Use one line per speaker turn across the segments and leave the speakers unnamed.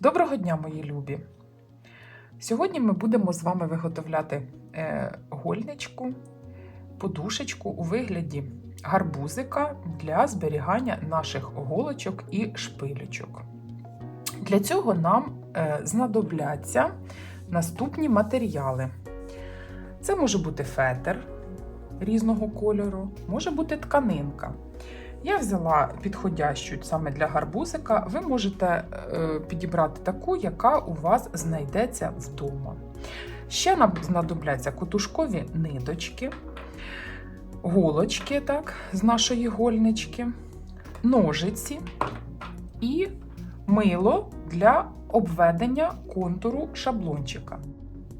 Доброго дня, мої любі! Сьогодні ми будемо з вами виготовляти е, гольничку, подушечку у вигляді гарбузика для зберігання наших голочок і шпилючок. Для цього нам е, знадобляться наступні матеріали. Це може бути фетр різного кольору, може бути тканинка. Я взяла підходящу саме для гарбузика. Ви можете е, підібрати таку, яка у вас знайдеться вдома. Ще нам знадобляться котушкові ниточки, голочки так, з нашої гольнички, ножиці і мило для обведення контуру шаблончика.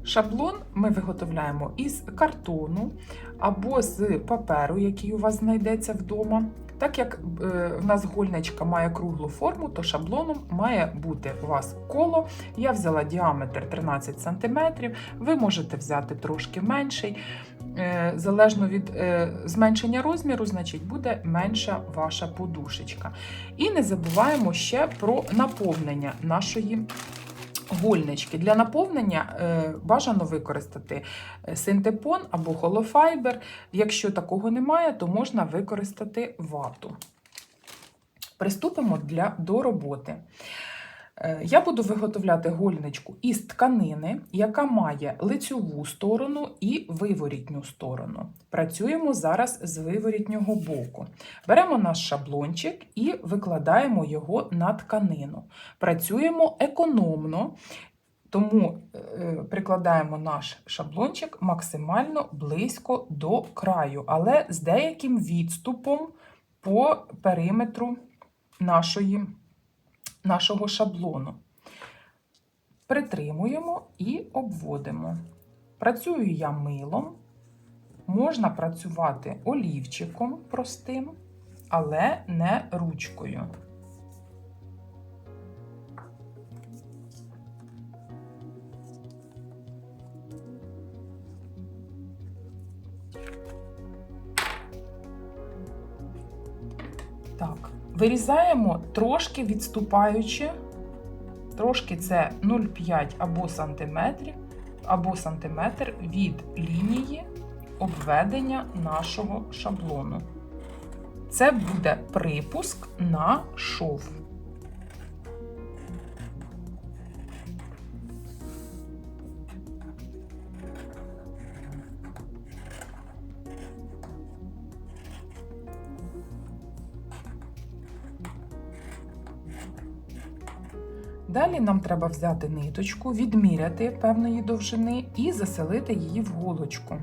Шаблон ми виготовляємо із картону або з паперу, який у вас знайдеться вдома. Так як е, в нас гольничка має круглу форму, то шаблоном має бути у вас коло. Я взяла діаметр 13 см, ви можете взяти трошки менший. Е, залежно від е, зменшення розміру, значить буде менша ваша подушечка. І не забуваємо ще про наповнення нашої гольнички. Для наповнення е, бажано використати синтепон або холофайбер. Якщо такого немає, то можна використати вату. Приступимо для, до роботи. Е, Я буду виготовляти гольничку із тканини, яка має лицьову сторону і виворітню сторону. Працюємо зараз з виворітнього боку. Беремо наш шаблончик і викладаємо його на тканину. Працюємо економно, тому е, прикладаємо наш шаблончик максимально близько до краю, але з деяким відступом по периметру нашої нашого шаблону. Притримуємо і обводимо. Працюю я милом, можна працювати олівчиком простим, але не ручкою. Вирізаємо трошки відступаючи, трошки це 0,5 або сантиметрів, або сантиметр від лінії обведення нашого шаблону. Це буде припуск на шов. Далі нам треба взяти ниточку, відміряти певної довжини і заселити її в голочку.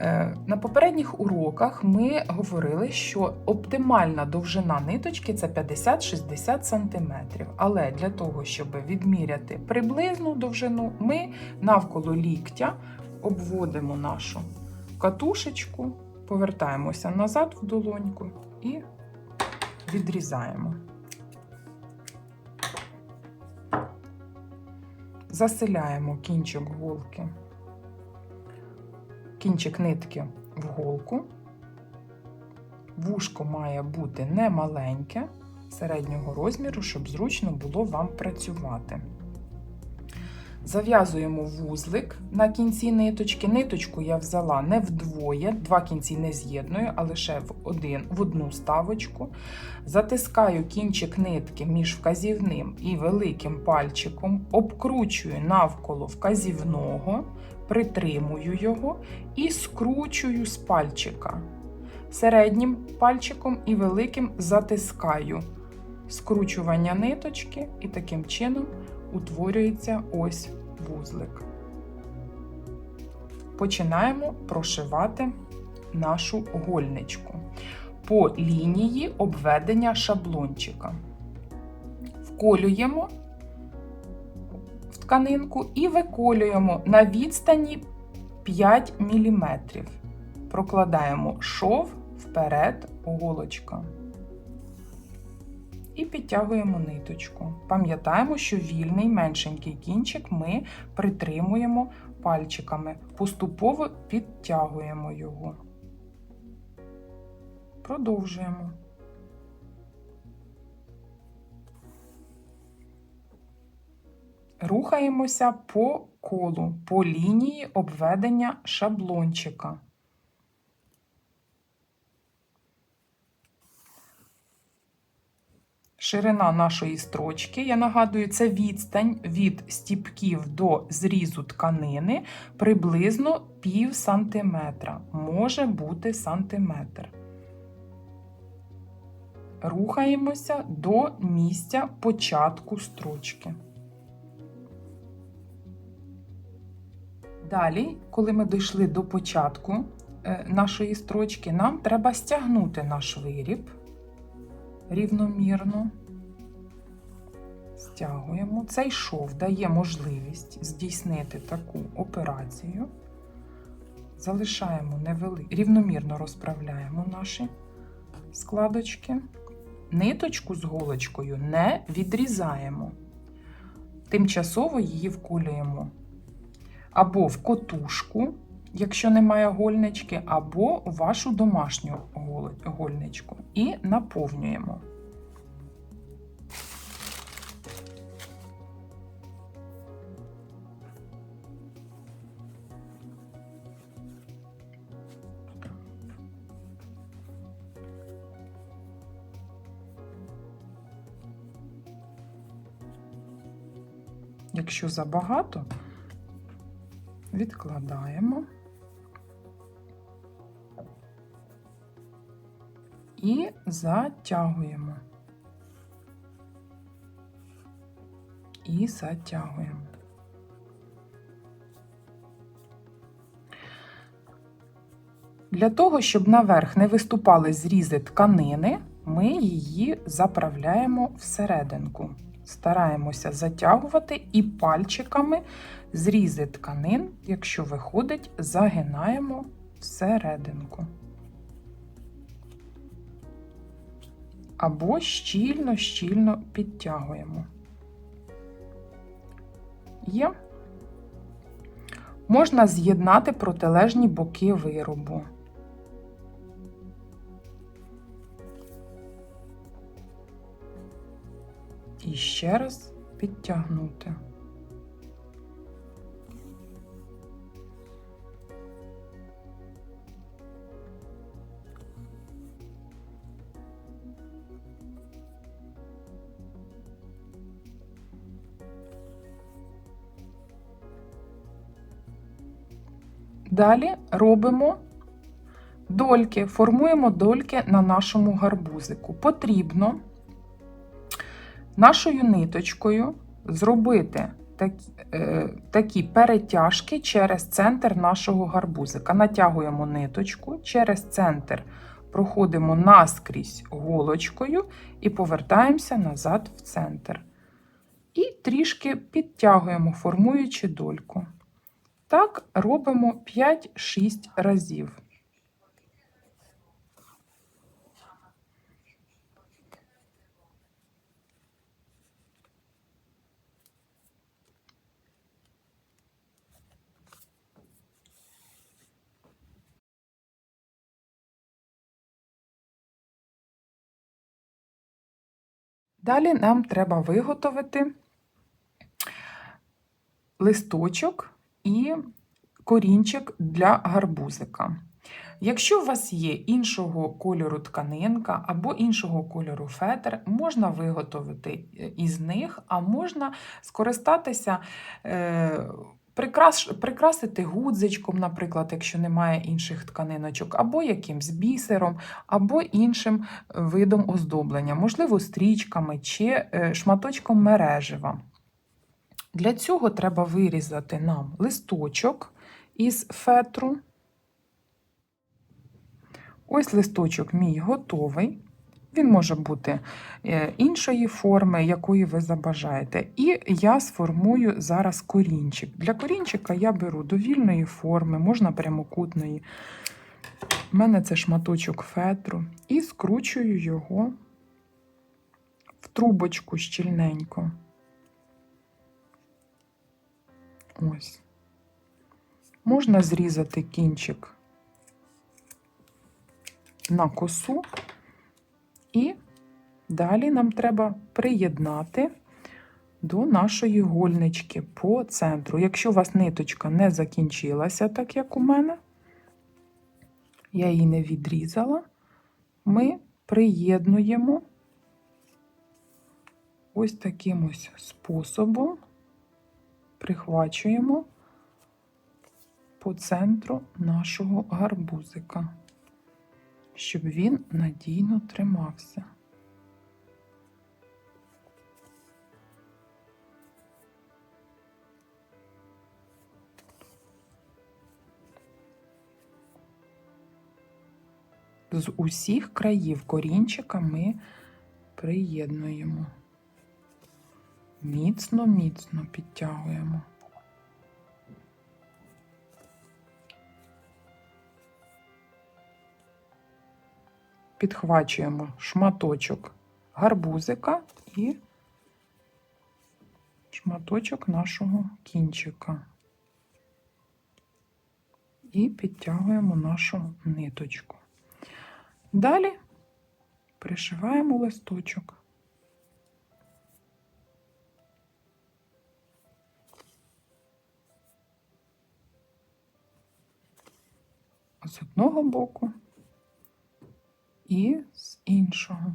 Е, На попередніх уроках ми говорили, що оптимальна довжина ниточки це 50-60 см. Але для того, щоб відміряти приблизну довжину, ми навколо ліктя обводимо нашу катушечку, повертаємося назад в долоньку і відрізаємо. Заселяємо кінчик голки, кінчик нитки в голку. Вушко має бути не маленьке, середнього розміру, щоб зручно було вам працювати. Зав'язуємо вузлик на кінці ниточки. Ниточку я взяла не вдвоє, два кінці не з'єдную, а лише в, один, в одну ставочку. Затискаю кінчик нитки між вказівним і великим пальчиком, обкручую навколо вказівного, притримую його і скручую з пальчика. Середнім пальчиком і великим затискаю скручування ниточки, і таким чином утворюється ось вузлик. Починаємо прошивати нашу гольничку по лінії обведення шаблончика. Вколюємо в тканинку і виколюємо на відстані 5 мм. Прокладаємо шов вперед голочка. І підтягуємо ниточку. Пам'ятаємо, що вільний меншенький кінчик ми притримуємо пальчиками, поступово підтягуємо його. Продовжуємо. рухаємося по колу, по лінії обведення шаблончика. Ширина нашої строчки, я нагадую, це відстань від стіпків до зрізу тканини приблизно пів сантиметра, може бути сантиметр. Рухаємося до місця початку строчки. Далі, коли ми дійшли до початку е, нашої строчки, нам треба стягнути наш виріб рівномірно. Стягуємо. Цей шов дає можливість здійснити таку операцію. Залишаємо невели... рівномірно розправляємо наші складочки. Ниточку з голочкою не відрізаємо. Тимчасово її вколюємо або в котушку, якщо немає гольнички, або у вашу домашню гольничку. І наповнюємо. Якщо забагато, відкладаємо і затягуємо. І затягуємо. Для того, щоб наверх не виступали зрізи тканини, ми її заправляємо всерединку. Стараємося затягувати і пальчиками зрізи тканин, якщо виходить, загинаємо всерединку. Або щільно-щільно підтягуємо. Є. Можна з'єднати протилежні боки виробу. Ще раз підтягнути. Далі робимо дольки, формуємо дольки на нашому гарбузику. Потрібно нашою ниточкою зробити такі, е, такі перетяжки через центр нашого гарбузика. Натягуємо ниточку, через центр проходимо наскрізь голочкою і повертаємося назад в центр. І трішки підтягуємо, формуючи дольку. Так робимо 5-6 разів. Далі нам треба виготовити листочок і корінчик для гарбузика. Якщо у вас є іншого кольору тканинка або іншого кольору фетр, можна виготовити е, із них, а можна скористатися, е, прикрас, прикрасити гудзичком, наприклад, якщо немає інших тканиночок, або якимсь бісером, або іншим видом оздоблення, можливо, стрічками чи е, шматочком мережива. Для цього треба вирізати нам листочок із фетру. Ось листочок мій готовий. Він може бути е, іншої форми, якої ви забажаєте. І я сформую зараз корінчик. Для корінчика я беру довільної форми, можна прямокутної. У мене це шматочок фетру, і скручую його в трубочку щільненько. Ось. Можна зрізати кінчик на косу, і далі нам треба приєднати до нашої гольнички по центру. Якщо у вас ниточка не закінчилася, так як у мене, я її не відрізала, ми приєднуємо ось таким ось способом, прихвачуємо по центру нашого гарбузика, щоб він надійно тримався. З усіх країв корінчика ми приєднуємо. Міцно, міцно підтягуємо. Підхвачуємо шматочок гарбузика і шматочок нашого кінчика. І підтягуємо нашу ниточку. Далі пришиваємо листочок. З одного боку і з іншого.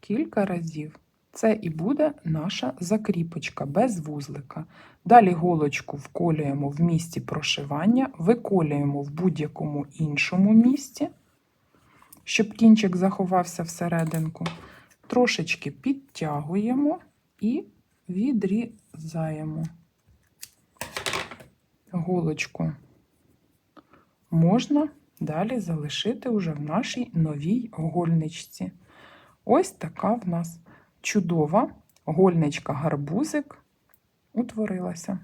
Кілька разів. Це і буде наша закріпочка без вузлика. Далі голочку вколюємо в місці прошивання, виколюємо в будь-якому іншому місці, щоб кінчик заховався всерединку. Трошечки підтягуємо і відрізаємо. Голочку можна далі залишити уже в нашій новій гольничці. Ось така в нас чудова гольничка гарбузик утворилася.